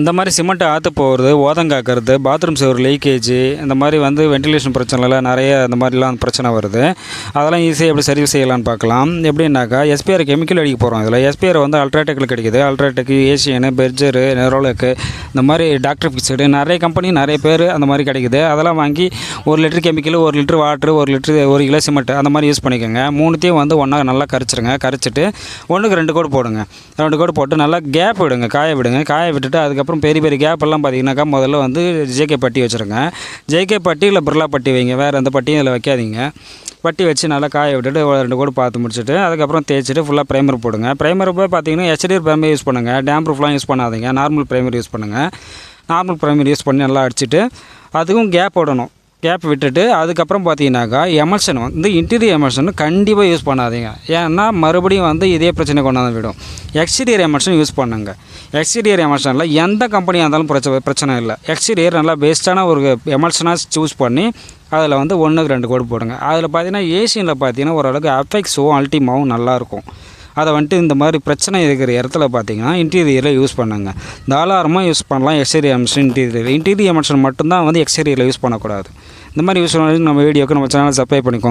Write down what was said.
இந்த மாதிரி சிமெண்ட் ஆற்று போகிறது ஓதங்காக்கிறது பாத்ரூம் சேவர் லீக்கேஜ் இந்த மாதிரி வந்து வென்டிலேஷன் பிரச்சனைலாம் நிறைய இந்த மாதிரிலாம் பிரச்சனை வருது. அதெல்லாம் ஈஸியாக எப்படி சரி செய்யலாம்னு பார்க்கலாம். எப்படின்னாக்கா எஸ்பிஆர் கெமிக்கல் அடிக்க போகிறோம் இதில். எஸ்பிஆர் வந்து அல்ட்ராடெக்கில் கிடைக்குது. அல்ட்ராடெக் ஏசியனு பெர்ஜரு நெரோலக்கு இந்த மாதிரி டாக்டர் ஃபிக்ஸடு நிறைய கம்பெனி நிறைய பேர் அந்த மாதிரி கிடைக்குது. அதெல்லாம் வாங்கி ஒரு லிட்டர் கெமிக்கல் ஒரு லிட்டர் வாட்ரு ஒரு லிட்டர் ஒரு கிலோ சிமெண்ட் அந்த மாதிரி யூஸ் பண்ணிக்கோங்க. மூணுத்தையும் வந்து ஒன்றா நல்லா கரைச்சிருங்க. கரைச்சிட்டு ஒன்றுக்கு ரெண்டு கோடு போடுங்க. ரெண்டு கோடு போட்டு நல்லா கேப் விடுங்க. காய விடுங்க. காய விட்டுட்டு அதுக்கப்புறம் அப்புறம் பெரிய பெரிய கேப்பெல்லாம் பார்த்தீங்கன்னாக்கா முதல்ல வந்து ஜேகே பட்டி வச்சுருங்க. ஜேகே பட்டி இல்லை பிர்லா பட்டி வைங்க. வேறு எந்த பட்டியும் இதில் வைக்காதீங்க. பட்டி வச்சு நல்லா காய விட்டுட்டு ஒரு ரெண்டு கோடு பார்த்து முடிச்சுட்டு அதுக்கப்புறம் தேய்ச்சிட்டு ஃபுல்லாக ப்ரைமர் போடுங்க. ப்ரைமர் போய் பார்த்தீங்கன்னா ஹெச்டிஆர் ப்ரைமர் யூஸ் பண்ணுங்கள் டேம் ப்ரூஃப்லாம் யூஸ் பண்ணாதீங்க. நார்மல் ப்ரைமர் யூஸ் பண்ணுங்கள் நார்மல் ப்ரைமர் யூஸ் பண்ணி நல்லா அடிச்சுட்டு அதுக்கும் கேப் விடணும் கேப் விட்டுட்டு அதுக்கப்புறம் பார்த்தீங்கன்னாக்கா எமல்ஷன் வந்து இன்டீரியர் எமல்ஷன் கண்டிப்பாக யூஸ் பண்ணாதீங்க. ஏன்னா மறுபடியும் வந்து இதே பிரச்சனை கொண்டாந்து விடும். எக்ஸ்டீரியர் எமல்ஷன் யூஸ் பண்ணுங்க. எக்ஸ்டீரியர் எமல்ஷனில் எந்த கம்பெனியாக இருந்தாலும் பிரச்சனை பிரச்சனை இல்லை. எக்ஸ்டீரியர் நல்லா பெஸ்ட்டான ஒரு எமல்ஷனாக சூஸ் பண்ணி அதில் வந்து ஒன்றுக்கு ரெண்டு கோடு போடுங்க. அதில் பார்த்தீங்கன்னா ஏசியனில் பார்த்தீங்கன்னா ஓரளவுக்கு அஃபெக்ட்ஸும் அல்டிமாவும் நல்லாயிருக்கும் அதை வந்துட்டு இந்த மாதிரி பிரச்சனை இருக்கிற இடத்துல பார்த்தீங்கன்னா இன்டீரியரில் யூஸ் பண்ணுங்க. தாராளமாக யூஸ் பண்ணலாம் exterior emulsion interior interior emulsion மட்டும்தான் வந்து எக்ஸ்டீரியரில் யூஸ் பண்ணக்கூடாது. இந்த மாதிரி யூஸ் நம்ம வீடியோக்கு நம்ம சேனல் சப்ஸ்கிரைப் பண்ணிக்கோங்க.